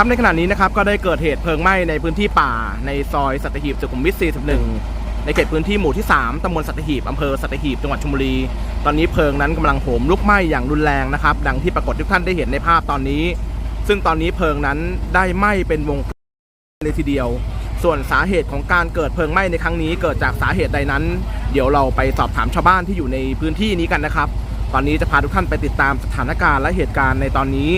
ครับในขณะนี้นะครับก็ได้เกิดเหตุเพลิงไหม้ในพื้นที่ป่าในซอยสัตหีบสุขุมวิท 41 ในเขตพื้นที่หมู่ที่ 3ตำบลสัตหีบอำเภอสัตหีบจังหวัดชลบุรี ตอนนี้เพลิงนั้นกำลังโหมลุกไหม้อย่างรุนแรงนะครับ ดังที่ปรากฏทุกท่านได้เห็นในภาพตอนนี้ ซึ่งตอนนี้เพลิงนั้นได้ไหม้เป็นวงเลยทีเดียว ส่วนสาเหตุของการเกิดเพลิงไหม้ในครั้งนี้ เกิดจากสาเหตุใดนั้น เดี๋ยวเราไปสอบถามชาวบ้านที่อยู่ในพื้นที่นี้กันนะครับ ตอนนี้จะพาทุกท่านไปติดตามสถานการณ์และเหตุการณ์ในตอนนี้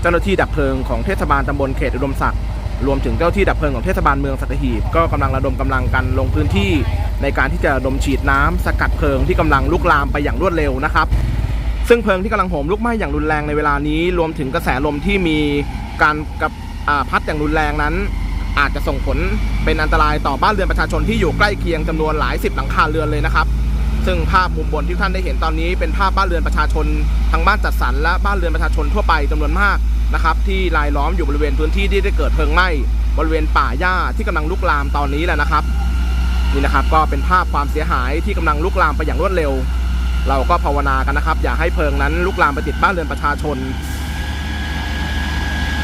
เจ้าหน้าที่ดับเพลิงของเทศบาลตำบลเขตอุดมศักดิ์รวมถึงเจ้าหน้าที่ดับเพลิงของเทศบาลเมืองสัตหีบก็กำลังระดมกำลังกันลงพื้นที่ ในการที่จะดมฉีดน้ำสกัดเพลิงที่กำลังลุกลามไปอย่างรวดเร็วนะครับ ซึ่งเพลิงที่กำลังโหมลุกไหม้อย่างรุนแรงในเวลานี้ รวมถึงกระแสลมที่มีการกับพัดอย่างรุนแรงนั้น อาจจะส่งผลเป็นอันตรายต่อบ้านเรือนประชาชนที่อยู่ใกล้เคียงจำนวนหลายสิบหลังคาเรือนเลยนะครับ ซึ่งภาพมุมบนที่ท่านได้เห็นตอนนี้เป็นภาพบ้านเรือนประชาชนทั้งบ้านจัดสรรและบ้านเรือนประชาชนทั่วไปจำนวนมากนะครับที่รายล้อมอยู่บริเวณพื้นที่ที่ได้เกิดเพลิงไหม้บริเวณป่าหญ้าที่กำลังลุกลามตอนนี้แหละนะครับนี่นะครับก็เป็นภาพความเสียหายที่กำลังลุกลามไปอย่างรวดเร็ว เราก็ภาวนากันนะครับ อย่าให้เพลิงนั้นลุกลามไปติดบ้านเรือนประชาชน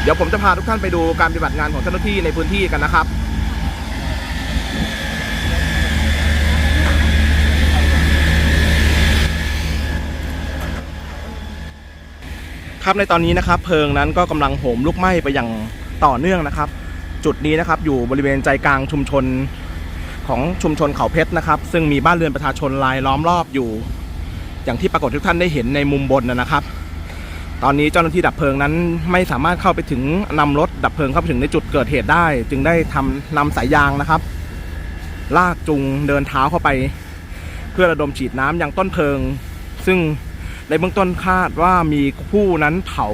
เดี๋ยวผมจะพาทุกท่านไปดูการปฏิบัติงานของเจ้าหน้าที่ในพื้นที่กันนะครับ ครับในตอนนี้นะครับเพลิงนั้นก็กำลังโหมลุกไหม้ไปอย่างต่อเนื่องนะครับ จุดนี้นะครับอยู่บริเวณใจกลางชุมชนของชุมชนเขาเพชรนะครับ ซึ่งมีบ้านเรือนประชาชนรายล้อมรอบอยู่ อย่างที่ปรากฏทุกท่านได้เห็นในมุมบนนะครับ ตอนนี้เจ้าหน้าที่ดับเพลิงนั้นไม่สามารถเข้าไปถึงนำรถดับเพลิงเข้าไปถึงในจุดเกิดเหตุได้ จึงได้ทำนำสายยางนะครับ ลากจูงเดินเท้าเข้าไป เพื่อระดมฉีดน้ำยังต้นเพลิง ซึ่ง ในเบื้องต้นคาดว่ามีผู้นั้นเผา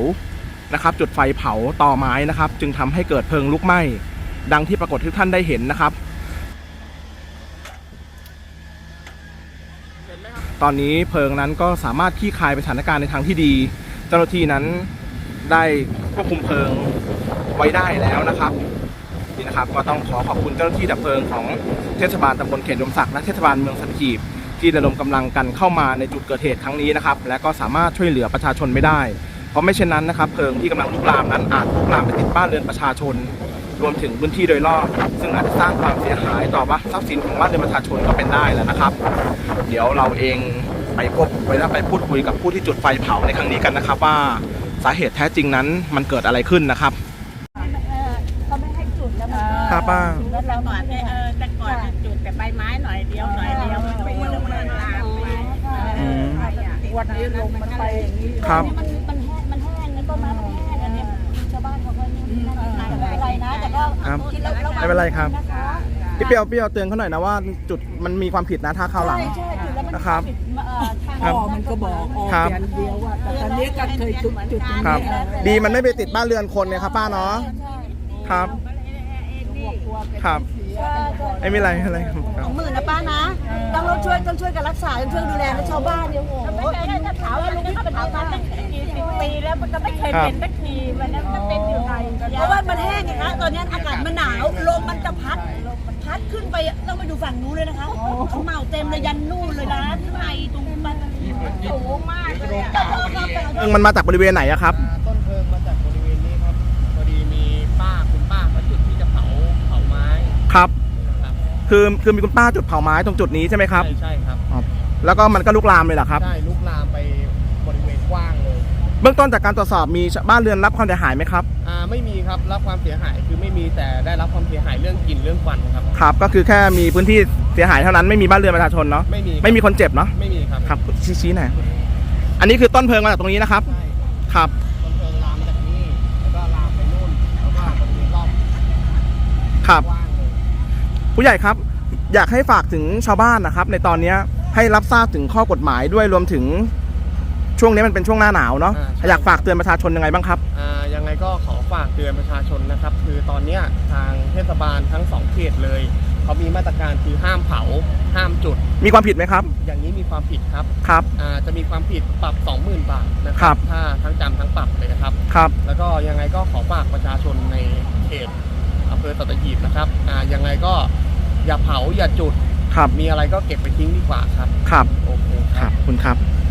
นะครับจุดไฟเผาต่อไม้นะครับ จึงทำให้เกิดเพลิงลุกไหม้ดังที่ปรากฏที่ท่านได้เห็นนะครับ ตอนนี้เพลิงนั้นก็สามารถคลี่คายไปสถานการณ์ในทางที่ดี เจ้าหน้าที่นั้นได้ควบคุมเพลิงไว้ได้แล้วนะครับนี่นะครับ ก็ต้องขอขอบคุณเจ้าหน้าที่ดับเพลิงของเทศบาลตำบลเขตลมศักดิ์และเทศบาลเมืองสัตหีบ ที่ระดมกำลังกันเข้ามาในจุดเกิดเหตุครั้งนี้นะครับ และก็สามารถช่วยเหลือประชาชนไม่ได้ เพราะไม่เช่นนั้นนะครับเพลิงที่กำลังลุกลามนั้นอาจลุกลามไปติดบ้านเรือนประชาชน รวมถึงพื้นที่โดยรอบ ซึ่งอาจจะสร้างความเสียหายต่อว่าทรัพย์สินของบ้านเรือนประชาชนก็เป็นได้แล้วนะครับ เดี๋ยวเราเองไปพบไปแล้วไปพูดคุยกับผู้ที่จุดไฟเผาในครั้งนี้กันนะครับ ว่าสาเหตุแท้จริงนั้นมันเกิดอะไรขึ้นนะครับ เขาไม่ให้จุดแล้วมัน ครับ ป้าแล้วเราก่อนเนี่ยเออแต่ก่อนเนี่ยจุดแต่ใบไม้หน่อยเดียวหน่อยเดียวมันไม่ลงมาลามไปอืมวันนี้ลงมันไปอย่างนี้ครับ มันมันแห้งมันแห้งแล้วก็มามันแห้งอันเนี้ยชาวบ้านเขาก็นี่นั่นนะแต่ไม่เป็นไรนะแต่ก็ครับ คิดแล้วระวังไม่เป็นไรครับ นะคะพี่เปียวพี่เปียวเตือนเขาหน่อยนะว่าจุดมันมีความผิดนะถ้าเข้าวหลัง ใช่ใช่จุดแล้วมันนะครับปิดเอ่อทางครับออกมันก็บอกออกครับ อย่างเดียวอะแต่ตอนนี้ก็เคยจุดจุดตรงครับ นี้ดีมันไม่ไปติดบ้านเรือนคนเนี่ยครับป้าเนาะ ครับ ครับไม่มีอะไรอะไรครับสองหมื่นนะป้านะต้องเราช่วยต้องช่วยกันรักษาต้องช่วยดูแลนะชาวบ้านเนี่ยโอ้โห ไม่เคยได้ถ้าถามว่าลุงก็เป็นมาตั้งกี่สิบปีแล้วมันก็ไม่เคยเป็นสักทีวันนั้นมันเป็นอยู่ไหนเพราะว่ามันแห้งไงคะตอนนี้อากาศมันหนาวลมมันจะพัดพัดขึ้นไปต้องไปดูฝั่งนู้นเลยนะคะเขาเหมาเต็มเลยยันนู่นเลยนะข้างในตรงมันสูงมากเลยอะซึ่งมันมาจากบริเวณไหนอะครับ ครับนะครับ คือคือมีคุณป้าจุดเผาไม้ตรงจุดนี้ใช่ไหมครับ ใช่ใช่ครับแล้วก็มันก็ลุกลามเลยเหรอครับได้ลุกลามไปบริเวณกว้างเลยเบื้องต้นจากการตรวจสอบมีบ้านเรือนรับความเสียหายไหมครับอ่าไม่มีครับรับความเสียหายคือไม่มีแต่ได้รับความเสียหายเรื่องกลิ่นเรื่องควันครับ ครับก็คือแค่มีพื้นที่เสียหายเท่านั้นไม่มีบ้านเรือนประชาชนเนาะไม่มีไม่มีคนเจ็บเนาะไม่มีครับครับชี้ชี้หน่อยอันนี้คือต้นเพลิงมาจากตรงนี้นะครับใช่ครับต้นเพลิงลามมาจากนี่แล้วก็ลามไปนู่นแล้วก็บริเวณรอบครับกว้างเลย ผู้ใหญ่ครับอยากให้ฝากถึงชาวบ้านนะครับ ในตอนเนี้ยให้รับทราบถึงข้อกฎหมายด้วยรวมถึงช่วงนี้มันเป็นช่วงหน้าหนาวเนาะอยากฝากเตือนประชาชนยังไงบ้างครับ อ่ายังไงก็ขอฝากเตือนประชาชนนะครับ คือตอนเนี้ยทางเทศบาลทั้งสองเขตเลยเขามีมาตรการคือห้ามเผา ห้ามจุด มีความผิดไหมครับอย่างนี้มีความผิดครับครับ อ่าจะมีความผิดปรับ 20,000 บาทนะคครัรับ ถ้าทั้งจำทั้งปรับเลยนะครับ ครับ แล้วก็ยังไงก็ขอฝากประชาชนในเขต อำเภอสัตหีบนะครับอ่ายังไงก็อย่าเผาอย่าจุด ครับมีอะไรก็เก็บไปทิ้งดีกว่าครับ ครับโอเคครับคุณครับต้องให้เขาต้องให้ต้อง